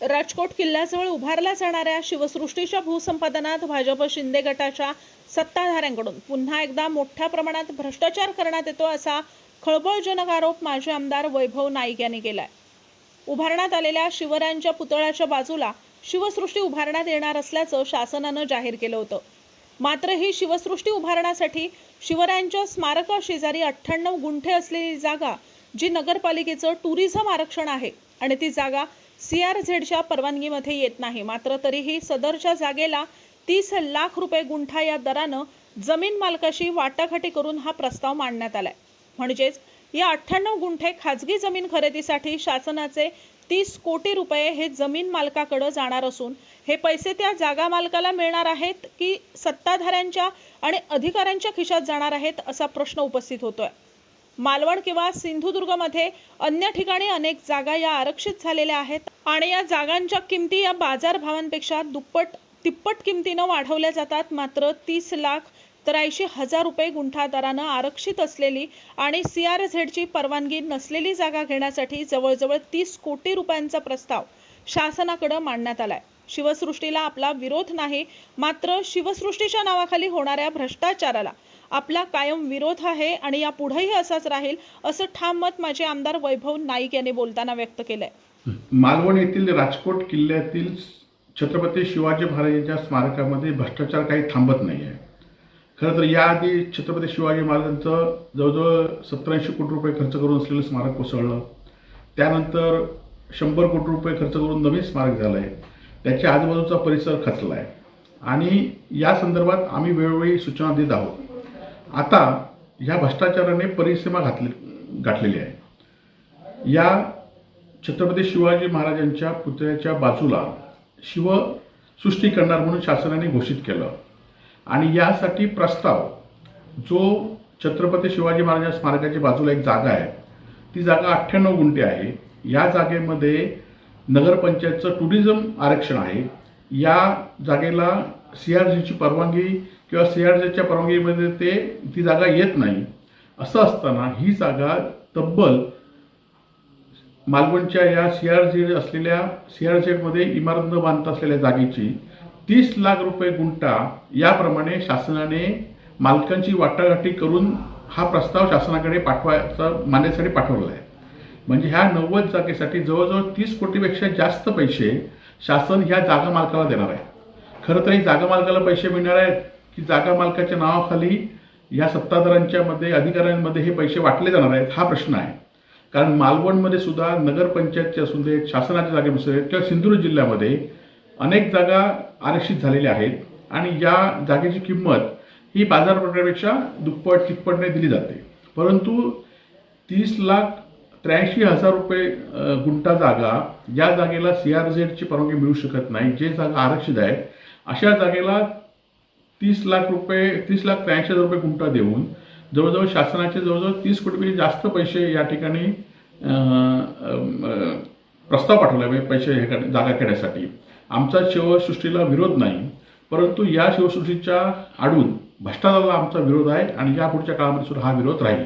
राजकोट किल्ल्याजवळ उभारल्या जाणाऱ्या शिवसृष्टीच्या भूसंपादनात भाजप शिंदे गटाच्या सत्ताधाऱ्यांकडून पुन्हा एकदा मोठ्या प्रमाणात भ्रष्टाचार करण्यात येतो असा खळबळजनक आरोप माजी आमदार वैभव नाईक यांनी केलाय. उभारण्यात आलेल्या शिवरायांच्या पुतळ्याच्या बाजूला शिवसृष्टी उभारण्यात येणार असल्याचं शासनानं जाहीर केलं होतं. मात्र ही शिवसृष्टी उभारण्यासाठी शिवरायांच्या स्मारकाशेजारी अठ्ठ्याण्णव गुंठे असलेली जागा जी नगरपालिकेचं टुरिझम आरक्षण आहे आणि ती जागा सी आर झेडच्या परवानगीमध्ये येत नाही. मात्र तरीही सदरच्या जागेला तीस लाख रुपये गुंठा या दरानं जमीन मालकाशी वाटाघाटी करून हा प्रस्ताव मांडण्यात आलाय. म्हणजेच या अठ्ठ्याण्णव गुंठे खाजगी जमीन खरेदीसाठी शासनाचे तीस कोटी रुपये हे जमीन मालकाकडे जाणार असून हे पैसे त्या जागा मालकाला मिळणार आहेत की सत्ताधाऱ्यांच्या आणि अधिकाऱ्यांच्या खिशात जाणार आहेत असा प्रश्न उपस्थित होतोय. मालवण किंवा सिंधुदुर्गमध्ये अन्य ठिकाणी अनेक जागा या आरक्षित झालेल्या आहेत आणि या जागांच्या किमती या बाजारभावांपेक्षा दुप्पट तिप्पट किमतीनं वाढवल्या जातात. मात्र तीस लाख त्र्याऐंशी हजार रुपये गुंठा दरानं आरक्षित असलेली आणि सीआरझेडची परवानगी नसलेली जागा घेण्यासाठी जवळजवळ तीस कोटी रुपयांचा प्रस्ताव शासनाकडे मांडण्यात आलाय. शिवसृष्टीला आपला विरोध नाही मात्र शिवसृष्टीच्या नावाखाली होणाऱ्या भ्रष्टाचाराला आपला कायम विरोध आहे आणि यापुढेही असाच राहील असं ठाम मत माझे आमदार वैभव नाईक यांनी बोलताना व्यक्त केलंय. मालवण येथील राजकोट किल्ल्यातील छत्रपती शिवाजी महाराजांच्या स्मारकामध्ये भ्रष्टाचार काही थांबत नाही आहे खरं तर याआधी छत्रपती शिवाजी महाराजांचं जवळजवळ सत्तरऐंशी कोटी रुपये खर्च करून असलेलं स्मारक कोसळलं. त्यानंतर शंभर कोटी रुपये खर्च करून नवीन स्मारक झालं आहे त्याच्या आजूबाजूचा परिसर खचला आहे आणि या संदर्भात आम्ही वेळोवेळी सूचना देत आहोत. आता ह्या भ्रष्टाचाराने परिसीमा घातली गाठलेली आहे. या छत्रपती शिवाजी महाराजांच्या पुतळ्याच्या बाजूला शिवसृष्टी करणार म्हणून शासनाने घोषित केलं. आणि यासाठी प्रस्ताव जो छत्रपती शिवाजी महाराज स्मारकाच्या बाजूला एक जागा आहे ती जागा अठ्ठ्याण्णव गुंठे आहे. या जागेमध्ये नगरपंचायतचं टुरिझम आरक्षण आहे. या जागेला सी आर जीची परवानगी किंवा सी आर जीच्या परवानगीमध्ये ते ती जागा येत नाही. असं असताना ही जागा तब्बल मालवणच्या या सी आर झेड असलेल्या सी आर झेडमध्ये इमारत न बांधता असलेल्या जागेची तीस लाख रुपये गुंठा याप्रमाणे शासनाने मालकांची वाटाघाटी करून हा प्रस्ताव शासनाकडे पाठवायचा मान्यसाठी पाठवला आहे. म्हणजे ह्या नव्वद जागेसाठी जवळजवळ तीस कोटीपेक्षा जास्त पैसे शासन ह्या जागा मालकाला देणार आहे. खरं तर ही जागा मालकाला पैसे मिळणार आहेत. की जागा मालकाच्या नावाखाली या सत्ताधाऱ्यांच्या मध्ये अधिकाऱ्यांमध्ये हे पैसे वाटले जाणार आहेत हा प्रश्न आहे. कारण मालवणमध्ये सुद्धा नगरपंचायतचे असू देत शासनाच्या जागेनुसार किंवा सिंधुदुर्ग जिल्ह्यामध्ये अनेक जागा आरक्षित झालेल्या आहेत आणि या जागेची किंमत ही बाजारपेठेपेक्षा दुप्पट तिप्पटने दिली जाते. परंतु तीस लाख त्र्याऐंशी हजार रुपये गुंठा जागा या जागेला सी आर झेडची परवानगी मिळू शकत नाही. जे जागा आरक्षित आहेत अशा जागेला तीस लाख रुपये तीस लाख त्र्याऐंशी हजार रुपये गुंठा देऊन जवळजवळ शासनाचे जवळजवळ तीस कोटीपेक्षा म्हणजे जास्त पैसे या ठिकाणी प्रस्ताव पाठवला म्हणजे पैसे हे जागा घेण्यासाठी आमचा शिवसृष्टीला विरोध नाही परंतु या शिवसृष्टीच्या आडून भ्रष्टाचाराला आमचा विरोध आहे आणि या पुढच्या काळामध्ये सुद्धा हा विरोध राहील.